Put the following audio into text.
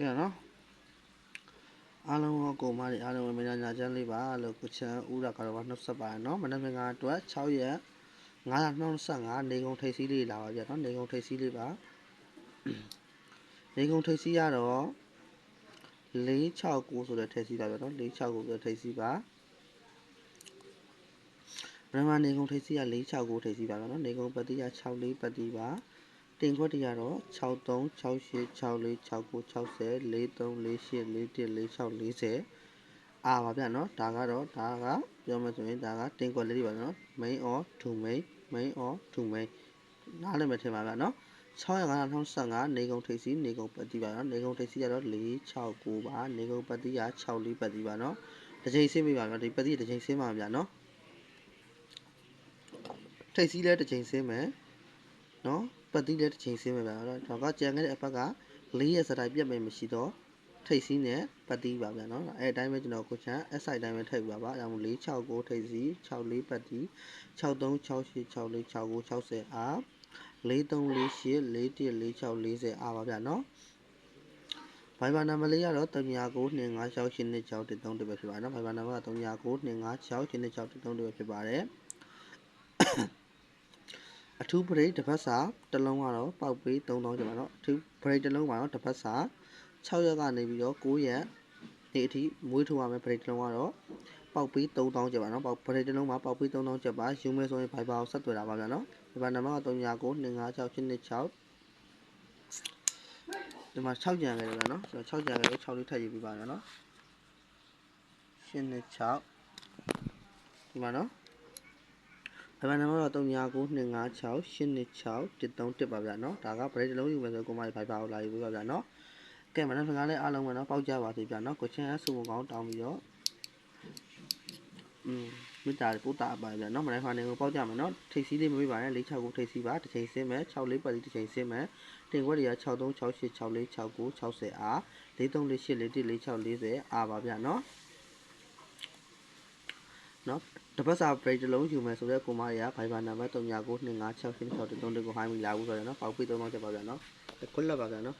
ကဲနော်အားလုံးရောကိုမတွေအားလုံးပဲမညာညာချမ်းလေးပါလို့ကိုချမ်းဦးရကတော့နှုတ်ဆက်ပါရနော်မနက်ဖြန်ကအတွက်6ရက်925နေကုန်ထိပ်စီးလေးလာပါဗျာနော်နေကုန်ထိပ်စီးလေးပါနေကုန်ထိပ်စီးရတော့469ဆိုတဲ့ထိပ်စီးပါဗျာနော်469ဆိုတဲ့ထိပ်စီးပါမနက်ဖြန်နေကုန်ထိပ်စီးက469ထိပ်စီးပါဗျာနော်နေကုန်ပတ်တိက64ပတ်တိပါ တင်ခွက်တွေကတော့63 68 64 69 60 43 48 41 46 40အာပါဗျနော်ဒါကတော့ဒါကပြောမှဆိုရင်ဒါကတင်ခွက်လေးတွေပါနော် main or to main main or to main နားလည်မယ်ထင်ပါဗျနော်655နေကုန်ထိပ်စီနေကုန်ပတ်တိပါနော်နေကုန်ထိပ်စီကတော့469ပါနေကုန်ပတ်တိက64ပတ်တိပါနော်တစ်ချိန်ဆင်းမိပါနော်ဒီပတ်တိတစ်ချိန်ဆင်းပါဗျနော်ထိပ်စီလည်းတစ်ချိန်ဆင်းမယ်နော် ပတ်တိလည်းတစ်ချိန်ဆင်းမယ်ဗျာနော်ဒါကကြံခဲ့တဲ့အပတ်က4ရက်စတိုင်းပြတ်မယ်မရှိတော့ထိပ်စီးနဲ့ပတ်တိပါဗျာနော်အဲအတိုင်းပဲကျွန်တော်ကိုချန် S site တိုင်းပဲထည့်ပြပါပါအဲဒါမို့469ထိပ်စီး64ပတ်တိ63 68 64 69 60အား4348 4146 40အားပါဗျာနော်ဘိုင်ဘာနံပါတ်လေးကတော့3992568613ပဲဖြစ်ပါတယ်နော်ဘိုင်ဘာနံပါတ်က3992568613ပဲဖြစ်ပါတယ် အထူးပရိတ်တစ်ပတ်စာတစ်လုံးကတော့ပေါက်ပေး3000ကျပါတော့အထူးပရိတ်တစ်လုံးမှာတော့တစ်ပတ်စာ6ရက်ကနေပြီးတော့9ရက်ဒီအထိမွေးထိုးရမယ်ပရိတ်တစ်လုံးကတော့ပေါက်ပေး3000ကျပါနော်ပေါက်ပရိတ်တစ်လုံးမှာပေါက်ပေး3000ကျပါယူမဲဆိုရင် Viber ကိုဆက်သွယ်တာပါဗျာနော် Viber နံပါတ်က3992568626ဒီမှာ6ကြံခဲ့တယ်ဗျာနော်ကျွန်တော်6ကြံခဲ့လို့6လေးထပ်ရေးပြပါမယ်နော်86ဒီမှာနော် ဘယ်မှာနံပါတ်တော့3992568613ပါဗျာနော်ဒါက break တစ်လုံးယူမယ်ဆိုကိုမလေး Viber ကိုလာယူပေးပါဗျာနော်ကဲမနက်ဖြန်ကလည်းအားလုံးပဲနော်ပေါက်ကြပါသေးဗျာနော်ကိုချင်းအဆူကောင်းတောင်းပြီးတော့อืมမိသားပို့တာပါဗျာနော်မနက်ဖြန်နေကိုပေါက်ကြမယ်နော်ထိပ်စီးလေးမပေးပါနဲ့46ကိုထိပ်စီးပါတစ်ချိန်ဆင်းမယ်6လေးပတ်လေးတစ်ချိန်ဆင်းမယ်တင်ခွက်တွေက63 68 64 69 60အား4348 4146 40အားပါဗျာနော် နော်တပတ်စာ break တစ်လုံးယူမယ်ဆိုတော့ကိုမရ Viber နံပါတ်3992568663ကိုဟိုင်းမိလာဘူးဆိုတော့နော်ပေါက်ပြီး3000ချက်ပါဗျာနော်ခွက်လက်ပါဗျာနော်